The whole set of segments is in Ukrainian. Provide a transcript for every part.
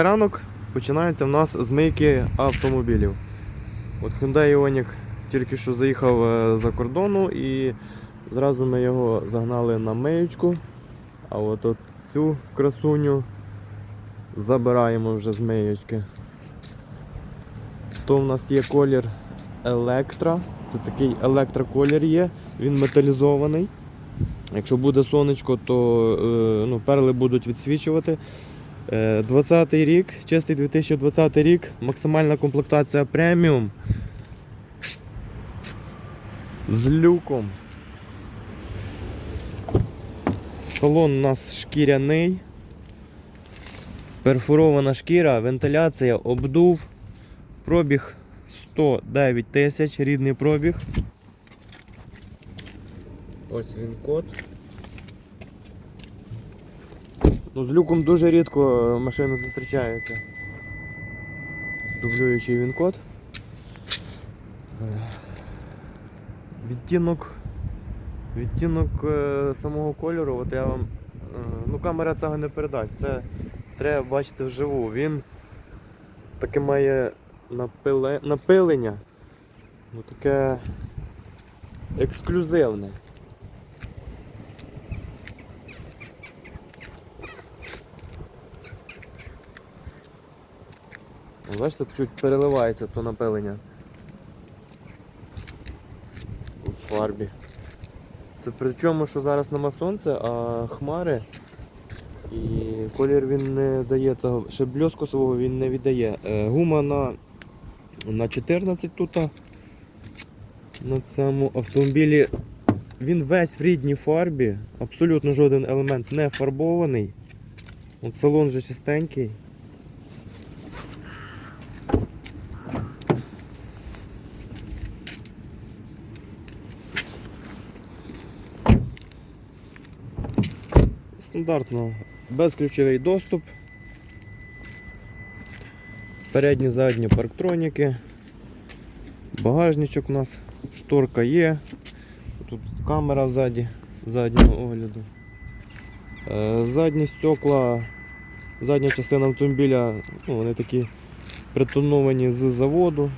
Ранок починається в нас з мийки автомобілів. От Hyundai Ioniq тільки що заїхав е, за кордону і зразу ми його загнали на миючку. А от, от цю красуню забираємо вже з миючки. То в нас є колір електро. Це такий електроколір є, він металізований. Якщо буде сонечко, то е, ну, перли будуть відсвічувати. Е, 20 рік, чистий 2020 рік, максимальна комплектація преміум з люком. Салон у нас шкіряний, перфорована шкіра, вентиляція, обдув, пробіг 109 тисяч, рідний пробіг. Ось він код. Ну, з люком дуже рідко е, машина зустрічається. Дублюючий він код. Е, Відтінок. Відтінок е, самого кольору, от я вам. Ну, камера цього не передасть. Це треба бачити вживу. Він таке має напиле, напилення. Ну, таке ексклюзивне. Бачите, чуть переливається то напилення у фарбі. Це при чому, що зараз нема сонця, а хмари. І колір він не дає того, ще бльоску свого він не віддає. Е, Гума на, на 14 тут. На цьому автомобілі він весь в рідній фарбі, абсолютно жоден елемент не фарбований. От салон вже чистенький. Стандартно безключовий доступ. Передні, задні парктроніки. Багажничок у нас, шторка є. Тут камера взаді, заднього огляду. Е, Задні стекла, задня частина автомобіля, ну, вони такі притоновані з заводу.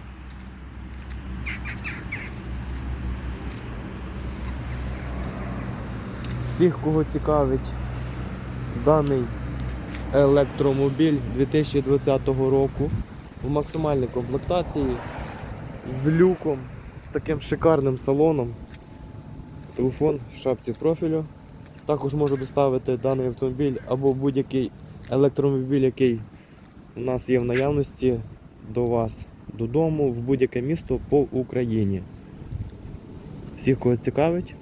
Всіх, кого цікавить даний електромобіль 2020 року в максимальній комплектації з люком, з таким шикарним салоном. Телефон в шапці профілю. Також можу доставити даний автомобіль або будь-який електромобіль, який у нас є в наявності до вас додому в будь-яке місто по Україні. Всіх, кого цікавить,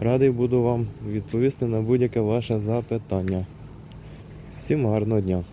радий буду вам відповісти на будь-яке ваше запитання. Всім гарного дня!